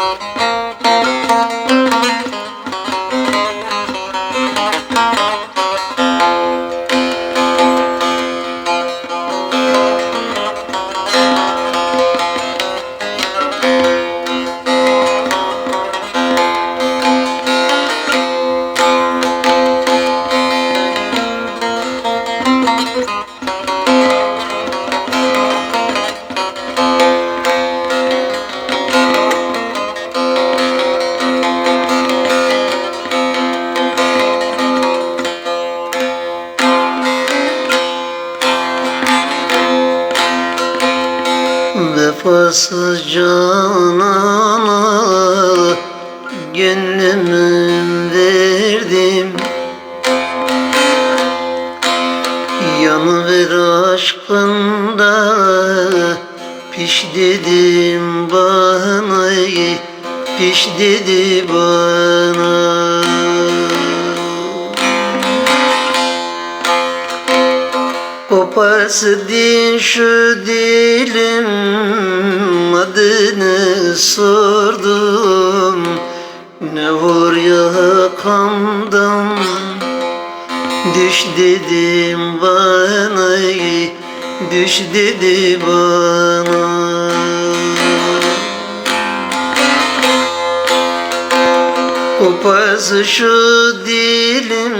Mm-hmm. Vefasız canana Gönlümü verdim. Yanıver aşkında Piş dedim bana Piş dedi bana Din şu dilim adını sordum. Ne vur yakamdan? Düş dedim bana Düş dedi bana. Kopası şu dilim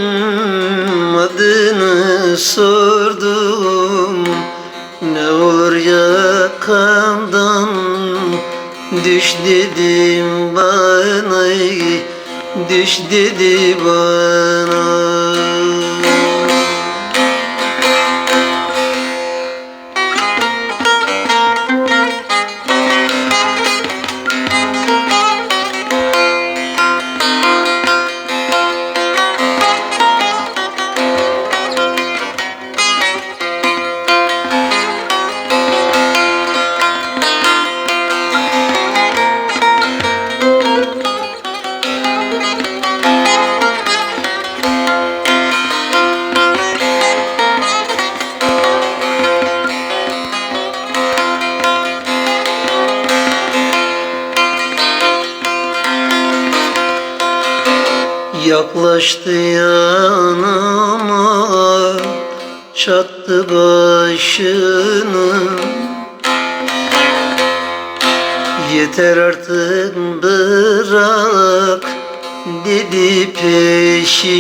adını sordum Ne olur yakamdan düş dedim bana Düş dedi bana Yaklaştı yanıma Çattı başını. Yeter artık bırak Dedi peşimi.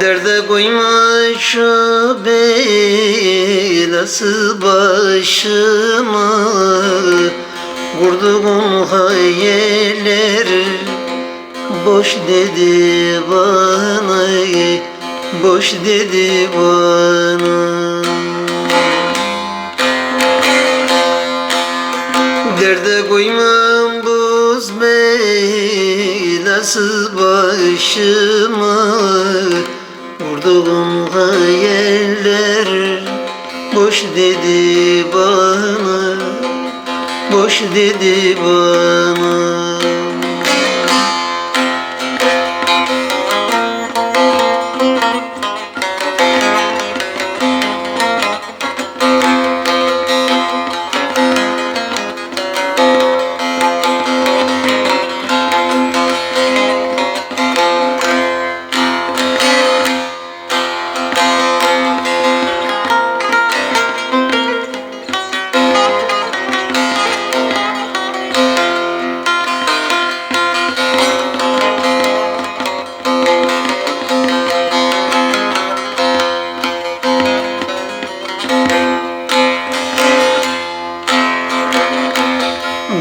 Derde koyma şu belası başıma Kurduğum hayaller boş dedi bana Boş dedi bana. Derde koymam buz belasız başıma. Vurduğum hayaller boş dedi bana Boş dedi bana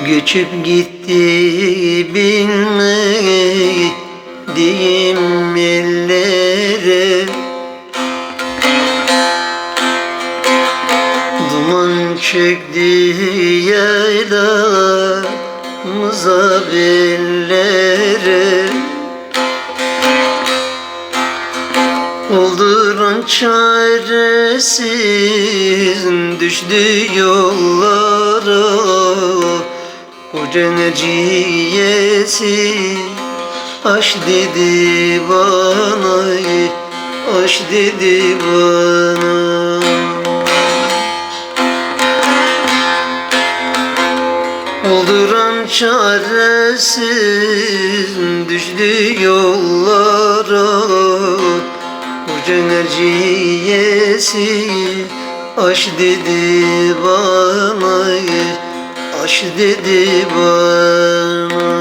Göçüp gitti bilmediğim ellere Duman çöktü yaylamıza bellere. Olduran çaresiz düştü yollara Koca neciyesi aş dedi bana Aş dedi bana. Çaresiz düştü yollara. Bu cenerciyesi aş dedi bana dedi bana